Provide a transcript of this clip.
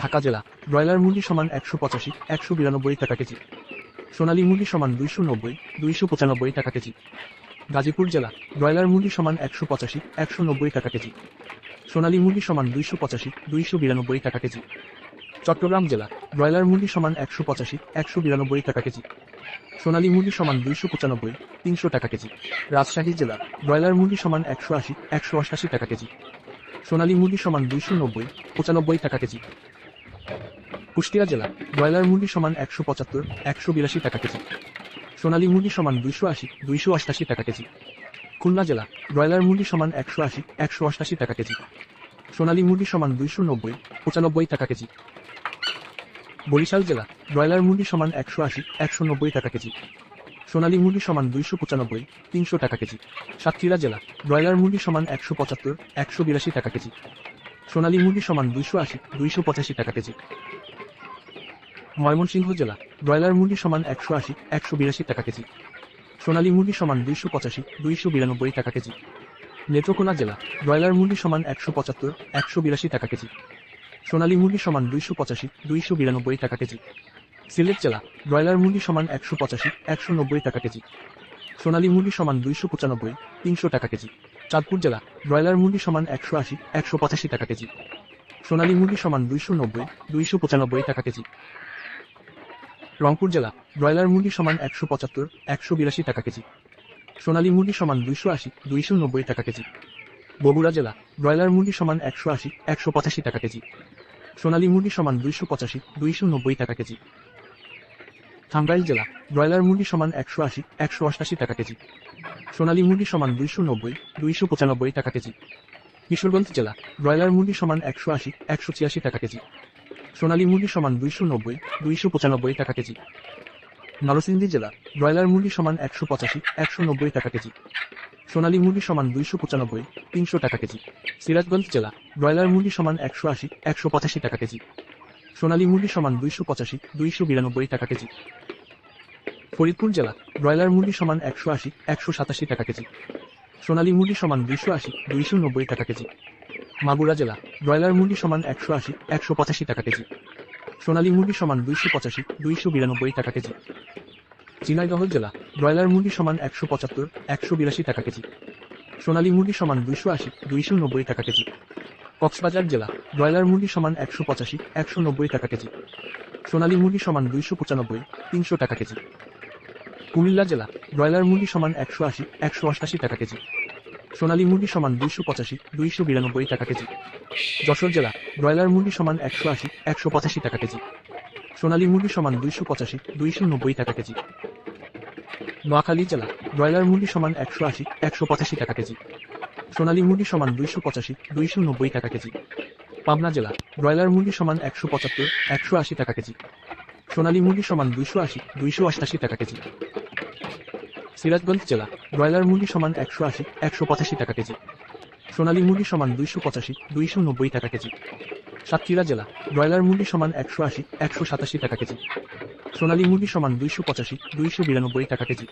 ঢাকা জেলা। ব্রয়লার মুরগি সমান একশো পঁচাশি, একশো বিরানব্বই টাকা কেজি। সোনালী মুরগি সমান দুইশো নব্বই, দুইশো পঁচানব্বই টাকা কেজি। গাজীপুর জেলা, ব্রয়লার মুরগি সমান একশো পঁচাশি, একশো নব্বই টাকা কেজি। সোনালী মুরগি সমান দুইশো পঁচাশি, দুইশো বিরানব্বই টাকা কেজি। চট্টগ্রাম জেলা, ব্রয়লার মুরগি সমান একশো পঁচাশি, একশো বিরানব্বই টাকা কেজি। সোনালী মুরগি সমান দুইশো পঁচানব্বই, তিনশো টাকা কেজি। রাজশাহী জেলা, ব্রয়লার মুরগি সমান একশো আশি, একশো অষ্টাশি টাকা কেজি। সোনালী মুরগি সমান দুইশো নব্বই, পঁচানব্বই টাকা কেজি। কুষ্টিয়া জেলা, ব্রয়লার মুরগি সমান একশো পঁচাত্তর, একশো বিরাশি টাকা কেজি। সোনালী মুরগি সমান দুইশো আশি, দুইশো অষ্টাশি টাকা কেজি। খুলনা জেলা, ব্রয়লার মুরগি সমান একশো আশি, একশো অষ্টাশি টাকা কেজি। সোনালী মুরগি সমান দুইশো নব্বই, পঁচানব্বই টাকা কেজি। বরিশাল জেলা, ব্রয়লার মুরগি সমান একশো আশি, একশো নব্বই টাকা কেজি। সোনালী মুরগি সমান দুইশো পঁচানব্বই, তিনশো টাকা কেজি। সাতক্ষীরা জেলা, ব্রয়লার মুরগি সমান একশো পঁচাত্তর, একশো বিরাশি টাকা কেজি। সোনালী মুরগি সমান দুইশো আশি, দুইশো পঁচাশি টাকা কেজি। ময়মনসিংহ জেলা, ব্রয়লার মুরগি সমান একশো আশি, একশো বিরাশি টাকা কেজি। সোনালী মুরগি সমান দুইশো পঁচাশি, দুইশো বিরানব্বই টাকা কেজি। নেত্রকোনা জেলা, ব্রয়লার মুরগি সমান একশো পঁচাত্তর, একশো বিরাশি টাকা কেজি। সোনালী মুরগি সমান দুইশো পঁচাশি, দুইশো বিরানব্বই টাকা কেজি। সিলেট জেলা, ব্রয়লার মুরগি সমান একশো পঁচাশি, একশো নব্বই টাকা কেজি। সোনালী মুরগি সমান দুইশো পঁচানব্বই, তিনশো টাকা কেজি। চাঁদপুর জেলা, ব্রয়লার মুরগি সমান একশো আশি, একশো পঁচাশি টাকা কেজি। সোনালী মুরগি সমান দুইশো নব্বই, দুইশো পঁচানব্বই টাকা কেজি। রংপুর জেলা, ব্রয়লার মুরগি সমান একশো পঁচাত্তর, একশো বিরাশি টাকা কেজি। সোনালী মুরগি সমান দুইশো আশি, দুইশো নব্বই টাকা কেজি। বগুড়া জেলা, ব্রয়লার মুরগি সমান একশো আশি, একশো পঁচাশি টাকা কেজি। সোনালী মুরগি সমান দুইশো পঁচাশি, দুইশো নব্বই টাকা কেজি। টাঙ্গাইল জেলা, ব্রয়লার মুরগি সমান একশো আশি, একশো অষ্টাশি টাকা কেজি। সোনালী মুরগি সমান দুইশো নব্বই, দুইশো পঁচানব্বই টাকা কেজি। কিশোরগঞ্জ জেলা, ব্রয়লার মুরগি সমান একশো আশি, একশো ছিয়াশি টাকা কেজি। সোনালী মুরগি সমান দুইশো নব্বই, দুইশো পঁচানব্বই টাকা কেজি। নরসিংদী জেলা, ব্রয়লার মুরগি সমান একশো পঁচাশি, একশো নব্বই টাকা কেজি। সোনালী মুরগি সমান দুইশো পঁচানব্বই, তিনশো টাকা কেজি। সিরাজগঞ্জ জেলা, ব্রয়লার মুরগি সমান একশো আশি, একশো পঁচাশি টাকা কেজি। সোনালী মুরগি সমান দুইশো পঁচাশি, দুইশো বিরানব্বই টাকা কেজি। ফরিদপুর জেলা, ব্রয়লার মুরগি সমান একশো আশি, একশো সাতাশি টাকা কেজি। সোনালী মুরগি সমান দুইশো আশি, দুইশো নব্বই টাকা কেজি। মাগুরা জেলা, ব্রয়লার মুরগি সমান একশো আশি, একশো পঁচাশি টাকা কেজি। সোনালী মুরগি সমান দুইশো পঁচাশি, দুইশো বিরানব্বই টাকা কেজি। ঝিনাইদহ জেলা, ব্রয়লার মুরগি সমান একশো পঁচাত্তর, একশো বিরাশি টাকা কেজি। সোনালী মুরগি সমান দুইশো আশি, দুইশো নব্বই টাকা কেজি। কক্সবাজার জেলা, ব্রয়লার মুরগি সমান একশো পঁচাশি, একশো নব্বই টাকা কেজি। সোনালী মুরগি সমান দুইশো পঁচানব্বই, তিনশো টাকা কেজি। কুমিল্লা জেলা, ব্রয়লার মুরগি সমান একশো আশি, একশো অষ্টাশি টাকা কেজি। সোনালী মুরগি সমান দুইশো পঁচাশি, দুইশো বিরানব্বই টাকা কেজি। যশোর জেলা, ব্রয়লার মুরগি সমান একশো আশি, একশো পঁচাশি টাকা কেজি। সোনালী মুরগি সমান দুইশো পঁচাশি, দুইশো নব্বই টাকা কেজি। নোয়াখালী জেলা, ব্রয়লার মুরগি সমান একশো আশি, একশো পঁচাশি টাকা কেজি। সোনালী মুরগি সমান দুইশো পঁচাশি, দুইশো নব্বই টাকা কেজি। পাবনা জেলা, ব্রয়লার মুরগি সমান একশো পঁচাত্তর, একশো আশি টাকা কেজি। সোনালী মুরগি সমান দুইশো আশি, দুইশো অষ্টাশি টাকা কেজি। সিরাজগঞ্জ জেলা, ব্রয়লার মুরগি সমান একশো আশি, একশো পঁচাশি টাকা কেজি। সোনালী মুরগি সমান দুইশো পঁচাশি, দুইশো নব্বই টাকা কেজি। সাতক্ষীরা জেলা, ব্রয়লার মুরগি সমান একশো আশি, একশো সাতাশি টাকা কেজি। সোনালী মুরগি সমান দুইশো পঁচাশি, দুইশো বিরানব্বই টাকা কেজি।